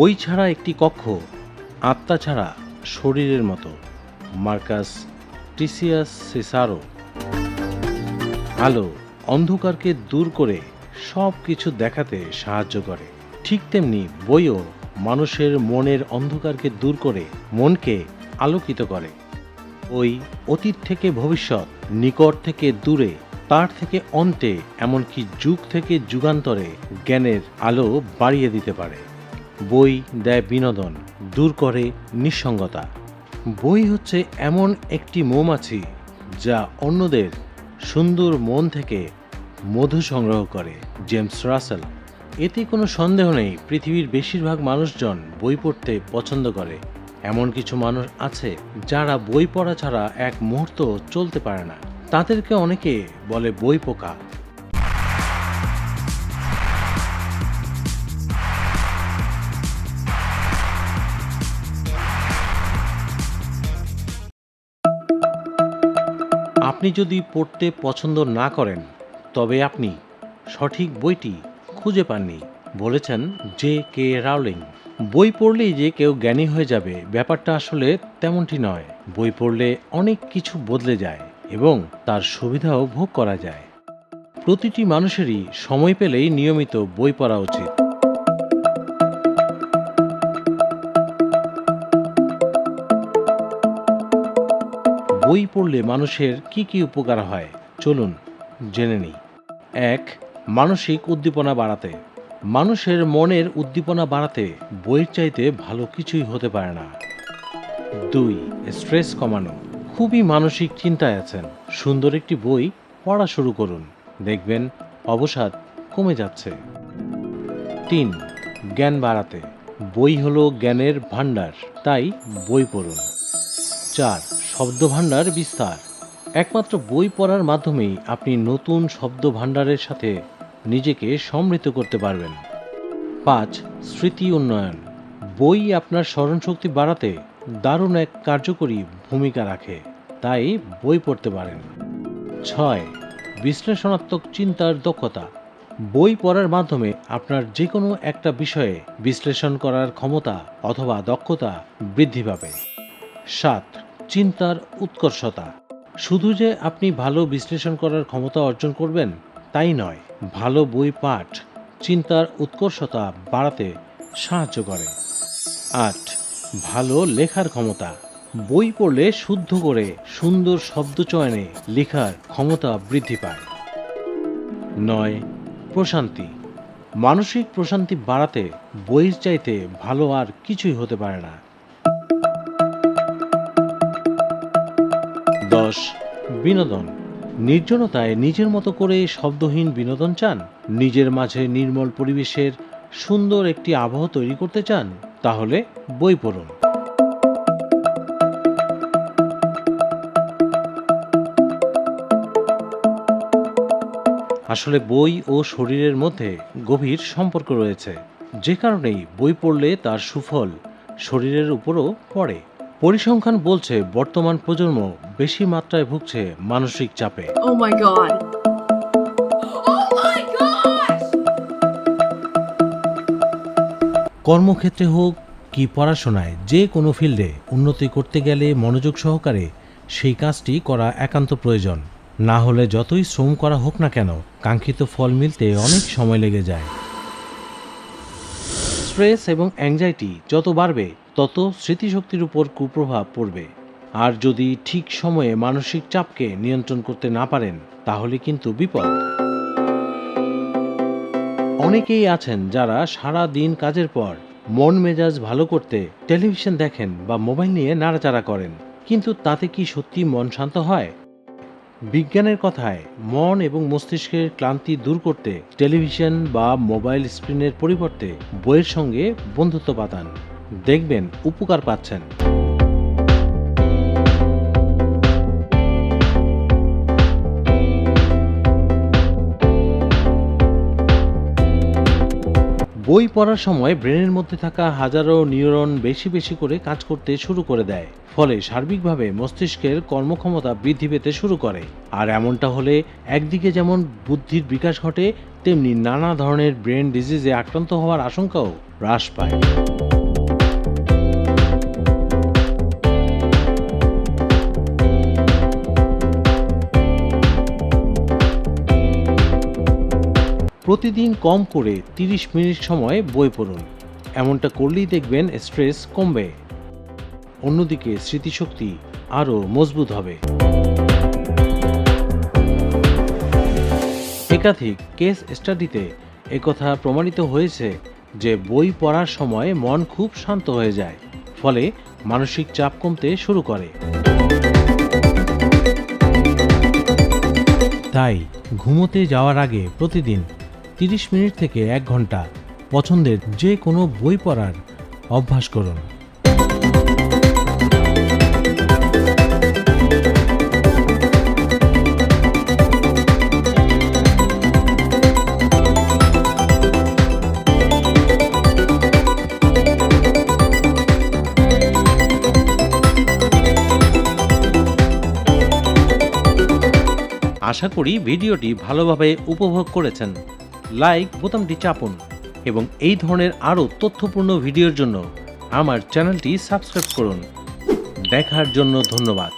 বই ছাড়া একটি কক্ষ আত্মা ছাড়া শরীরের মতো। Marcus Tullius Cicero. আলো অন্ধকারকে দূর করে সব কিছু দেখাতে সাহায্য করে। ঠিক তেমনি বইও মানুষের মনের অন্ধকারকে দূর করে, মনকে আলোকিত করে। ওই অতীত থেকে ভবিষ্যৎ, নিকট থেকে দূরে, তার থেকে অন্তে, এমনকি যুগ থেকে যুগান্তরে জ্ঞানের আলো বাড়িয়ে দিতে পারে। বই দেয় বিনোদন, দূর করে নিঃসঙ্গতা। বই হচ্ছে এমন একটি মৌমাছি যা অন্যদের সুন্দর মন থেকে মধু সংগ্রহ করে, জেমস রাসেল। এতে কোনো সন্দেহ নেই, পৃথিবীর বেশিরভাগ মানুষজন বই পড়তে পছন্দ করে। এমন কিছু মানুষ আছে যারা বই পড়া ছাড়া এক মুহূর্ত চলতে পারে না। তাদেরকে অনেকে বলে বই পোকা। আপনি যদি পড়তে পছন্দ না করেন, তবে আপনি সঠিক বইটি খুঁজে পাননি, বলেছেন জে কে রাউলিং বই পড়লেই যে কেউ জ্ঞানী হয়ে যাবে, ব্যাপারটা আসলে তেমনটি নয়। বই পড়লে অনেক কিছু বদলে যায় এবং তার সুবিধাও ভোগ করা যায়। প্রতিটি মানুষেরই সময় পেলেই নিয়মিত বই পড়া উচিত। বই পড়লে মানুষের কি কি উপকার হয়? চলুন জেনে নিই। এক, মানসিক উদ্দীপনা বাড়াতে। মানুষের মনের উদ্দীপনা বাড়াতে বইয়ের চাইতে ভালো কিছুই হতে পারে না। দুই, স্ট্রেস কমানো। খুবই মানসিক চিন্তায় আছেন। সুন্দর একটি বই পড়া শুরু করুন। দেখবেন অবসাদ কমে যাচ্ছে। তিন, জ্ঞান বাড়াতে। বই হলো জ্ঞানের ভাণ্ডার, তাই বই পড়ুন। চার শব্দ ভাণ্ডার বিস্তার। একমাত্র বই পড়ার মাধ্যমেই আপনি নতুন শব্দ ভাণ্ডারের সাথে নিজেকে সমৃদ্ধ করতে পারবেন। পাঁচ, স্মৃতি উন্নয়ন। বই আপনার স্মরণশক্তি বাড়াতে দারুণ এক কার্যকরী ভূমিকা রাখে, তাই বই পড়তে পারেন। ছয়, বিশ্লেষণাত্মক চিন্তার দক্ষতা। বই পড়ার মাধ্যমে আপনার যে কোনো একটা বিষয়ে বিশ্লেষণ করার ক্ষমতা অথবা দক্ষতা বৃদ্ধি পাবে। সাত চিন্তার উৎকর্ষতা। শুধু যে আপনি ভালো বিশ্লেষণ করার ক্ষমতা অর্জন করবেন, তাই নয়, ভালো বই পাঠ চিন্তার উৎকর্ষতা বাড়াতে সাহায্য করে। আট, ভালো লেখার ক্ষমতা। বই পড়লে শুদ্ধ করে সুন্দর শব্দ চয়নে লেখার ক্ষমতা বৃদ্ধি পায়। নয়, প্রশান্তি। মানসিক প্রশান্তি বাড়াতে বইয়ের চাইতে ভালো আর কিছুই হতে পারে না। দশ। বিনোদন। নির্জনতায় নিজের মতো করে শব্দহীন বিনোদন চান? নিজের মাঝে নির্মল পরিবেশের সুন্দর একটি আবহ তৈরি করতে চান? তাহলে বই পড়ুন। আসলে বই ও শরীরের মধ্যে গভীর সম্পর্ক রয়েছে। যে কারণেই বই পড়লে তার সুফল শরীরের উপরও পড়ে। পরিসংখ্যান বলছে বর্তমান প্রজন্ম বেশি মাত্রায় ভুগছে মানসিক চাপে Oh my god. Oh! কর্মক্ষেত্রে হোক কি পড়াশোনায় যে কোনো ফিল্ডে উন্নতি করতে গেলে মনোযোগ সহকারে সেই কাজটি করা একান্ত প্রয়োজন না হলে যতই শ্রম করা হোক না কেন কাঙ্ক্ষিত ফল মিলতে অনেক সময় লেগে যায় স্ট্রেস এবং অ্যাংজাইটি যত বাড়বে, তত স্মৃতিশক্তির উপর কুপ্রভাব পড়বে। আর যদি ঠিক সময়ে মানসিক চাপকে নিয়ন্ত্রণ করতে না পারেন, তাহলে কিন্তু বিপদ। অনেকেই আছেন যারা সারা দিন কাজের পর মন মেজাজ ভালো করতে টেলিভিশন দেখেন বা মোবাইল নিয়ে নাড়াচাড়া করেন। কিন্তু তাতে কি সত্যি মন শান্ত হয়? বিজ্ঞানের কথায় মন এবং মস্তিষ্কের ক্লান্তি দূর করতে টেলিভিশন বা মোবাইল স্ক্রিনের পরিবর্তে বইয়ের সঙ্গে বন্ধুত্ব পাতান দেখবেন উপকার পাচ্ছেন। বই পড়ার সময় ব্রেনের মধ্যে থাকা হাজারো নিউরন বেশি বেশি করে কাজ করতে শুরু করে দেয়। ফলে সার্বিকভাবে মস্তিষ্কের কর্মক্ষমতা বৃদ্ধি পেতে শুরু করে। আর এমনটা হলে একদিকে যেমন বুদ্ধির বিকাশ ঘটে, তেমনি নানা ধরনের ব্রেন ডিজিজে আক্রান্ত হওয়ার আশঙ্কাও হ্রাস পায়। প্রতিদিন কম করে 30 মিনিট সময় বই পড়ুন। এমনটা করলেই দেখবেন স্ট্রেস কমবে। অন্যদিকে স্মৃতিশক্তি আরও মজবুত হবে। একাধিক কেস স্টাডিতে একথা প্রমাণিত হয়েছে যে বই পড়ার সময় মন খুব শান্ত হয়ে যায়, ফলে মানসিক চাপ কমতে শুরু করে। তাই ঘুমোতে যাওয়ার আগে প্রতিদিন 30 মিনিট থেকে এক ঘণ্টা। পছন্দের যে কোনো বই পড়ার অভ্যাস করুন। আশা করি ভিডিওটি ভালোভাবে উপভোগ করেছেন। লাইক বোতামটি চাপুন এবং এই ধরনের আরও তথ্যপূর্ণ ভিডিওর জন্য আমার চ্যানেলটি সাবস্ক্রাইব করুন। দেখার জন্য ধন্যবাদ।